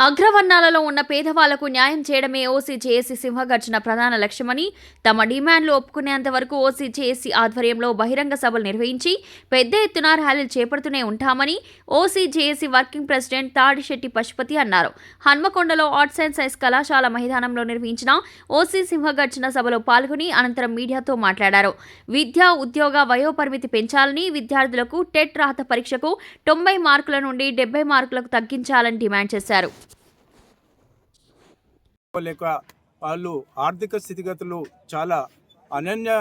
అగ్రవర్ణాలలో ఉన్న పేదవాళ్ళకు న్యాయం చేయడమే ఓసీ జేఏసీ సింహగర్జన ప్రధాన లక్ష్యమని తమ డిమాండ్లు ఒప్పుకునేంత వరకు ఓసీ జేఏసీ ఆధ్వర్యంలో బహిరంగ సభలు నిర్వహించి పెద్ద ఎత్తున ర్యాలీలు చేపడుతూనే ఉంటామని OC JAC working president Tadisetti Pasupathi అన్నారు. హన్మకొండలో ఆర్ట్స్ అండ్ సైన్స్ కళాశాల మైదానంలో నిర్వహించిన ఓసీ సింహగర్జన సభలో పాల్గొని అనంతరం మీడియాతో మాట్లాడారు. విద్యా ఉద్యోగ వయోపరిమితి పెంచాలని విద్యార్థులకు టెట్ రాత పరీక్షకు తొంభై మార్కుల నుండి డెబ్బై మార్కులకు తగ్గించాలని డిమాండ్ చేశారు. లేక వాళ్ళు ఆర్థిక స్థితిగతులు చాలా అనన్య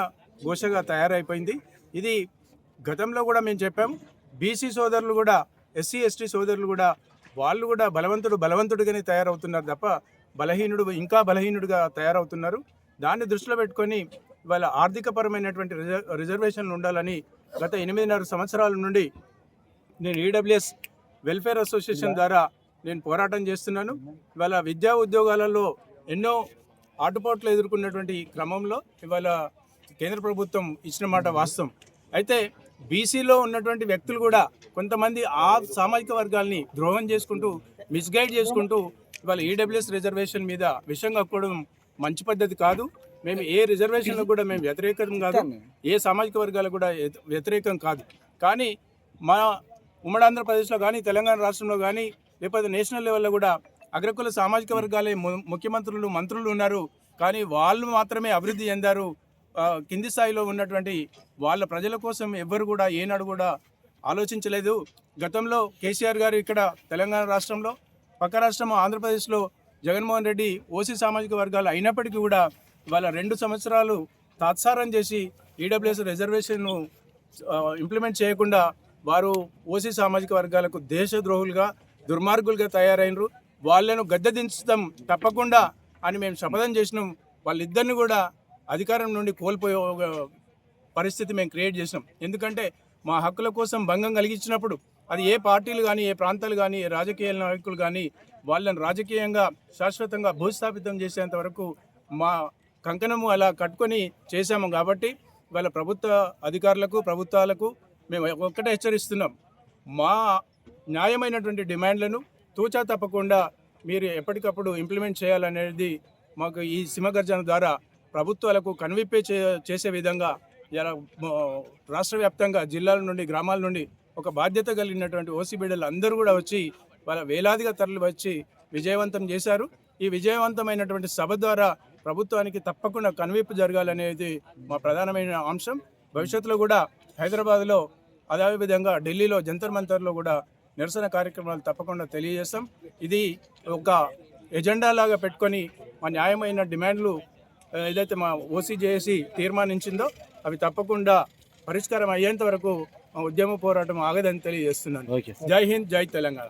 ఘోషగా తయారైపోయింది. ఇది గతంలో కూడా మేము చెప్పాం. బీసీ సోదరులు కూడా ఎస్సీ ఎస్టీ సోదరులు కూడా వాళ్ళు కూడా బలవంతుడు బలవంతుడిగానే తయారవుతున్నారు తప్ప బలహీనుడు ఇంకా బలహీనుడిగా తయారవుతున్నారు. దాన్ని దృష్టిలో పెట్టుకొని వాళ్ళ ఆర్థికపరమైనటువంటి రిజర్ రిజర్వేషన్లు ఉండాలని గత ఎనిమిదిన్నర సంవత్సరాల నుండి నేను ఈడబ్ల్యూఎస్ వెల్ఫేర్ అసోసియేషన్ ద్వారా నేను పోరాటం చేస్తున్నాను. ఇవాళ విద్యా ఉద్యోగాలలో ఎన్నో ఆటుపోట్లు ఎదుర్కొన్నటువంటి క్రమంలో ఇవాళ కేంద్ర ప్రభుత్వం ఇచ్చిన మాట వాస్తవం. అయితే బీసీలో ఉన్నటువంటి వ్యక్తులు కూడా కొంతమంది ఆ సామాజిక వర్గాల్ని ద్రోహం చేసుకుంటూ మిస్గైడ్ చేసుకుంటూ ఇవాళ ఈడబ్ల్యూఎస్ రిజర్వేషన్ మీద విషయం కప్పుకోవడం మంచి పద్ధతి కాదు. మేము ఏ రిజర్వేషన్లో కూడా మేము వ్యతిరేకం కాదు. ఏ సామాజిక వర్గాలకు కూడా వ్యతిరేకం కాదు. కానీ మా ఉమ్మడి ఆంధ్రప్రదేశ్లో కానీ తెలంగాణ రాష్ట్రంలో కానీ లేకపోతే నేషనల్ లెవెల్లో కూడా అగ్రకుల సామాజిక వర్గాలే ముఖ్యమంత్రులు మంత్రులు ఉన్నారు. కానీ వాళ్ళు మాత్రమే అభివృద్ధి చెందారు. కింది స్థాయిలో ఉన్నటువంటి వాళ్ళ ప్రజల కోసం ఎవ్వరు కూడా ఏనాడు కూడా ఆలోచించలేదు. గతంలో కేసీఆర్ గారు ఇక్కడ తెలంగాణ రాష్ట్రంలో పక్క రాష్ట్రం ఆంధ్రప్రదేశ్లో జగన్మోహన్ రెడ్డి ఓసీ సామాజిక వర్గాలు అయినప్పటికీ కూడా వాళ్ళ రెండు సంవత్సరాలు తాత్సారం చేసి ఈడబ్ల్యూఎస్ రిజర్వేషన్ను ఇంప్లిమెంట్ చేయకుండా వారు ఓసీ సామాజిక వర్గాలకు దేశద్రోహులుగా దుర్మార్గులుగా తయారైనరు. వాళ్ళను గద్దె దించడం తప్పకుండా అని మేము సమాధానం చేసినాం. వాళ్ళిద్దరిని కూడా అధికారం నుండి కోల్పోయే పరిస్థితి మేము క్రియేట్ చేసినాం. ఎందుకంటే మా హక్కుల కోసం భంగం కలిగించినప్పుడు అది ఏ పార్టీలు కానీ ఏ ప్రాంతాలు కానీ ఏ రాజకీయ నాయకులు కానీ వాళ్ళని రాజకీయంగా శాశ్వతంగా భూస్థాపితం చేసేంత వరకు మా కంకణము అలా కట్టుకొని చేశాము కాబట్టి వాళ్ళ ప్రభుత్వ అధికారులకు ప్రభుత్వాలకు మేము ఒక్కటే హెచ్చరిస్తున్నాం. మా న్యాయమైనటువంటి డిమాండ్లను తూచా తప్పకుండా మీరు ఎప్పటికప్పుడు ఇంప్లిమెంట్ చేయాలనేది మాకు ఈ సింహగర్జన ద్వారా ప్రభుత్వాలకు కనువిప్పే చే చేసే విధంగా ఇలా రాష్ట్ర వ్యాప్తంగా జిల్లాల నుండి గ్రామాల నుండి ఒక బాధ్యత కలిగినటువంటి ఓసీ బిడ్డలు అందరూ కూడా వచ్చి వాళ్ళ వేలాదిగా తరలి వచ్చి విజయవంతం చేశారు. ఈ విజయవంతమైనటువంటి సభ ద్వారా ప్రభుత్వానికి తప్పకుండా కనువిప్పు జరగాలనేది మా ప్రధానమైన అంశం. భవిష్యత్తులో కూడా హైదరాబాద్లో అదేవిధంగా ఢిల్లీలో జంతర్ మంతర్లో కూడా నిరసన కార్యక్రమాలు తప్పకుండా తెలియజేస్తాం. ఇది ఒక ఎజెండా లాగా పెట్టుకొని మా న్యాయమైన డిమాండ్లు ఏదైతే మా ఓసీజేఏసీ తీర్మానించిందో అవి తప్పకుండా పరిష్కారం అయ్యేంత వరకు మా ఉద్యమ పోరాటం ఆగదని తెలియజేస్తున్నాను. జై హింద్ జై తెలంగాణ.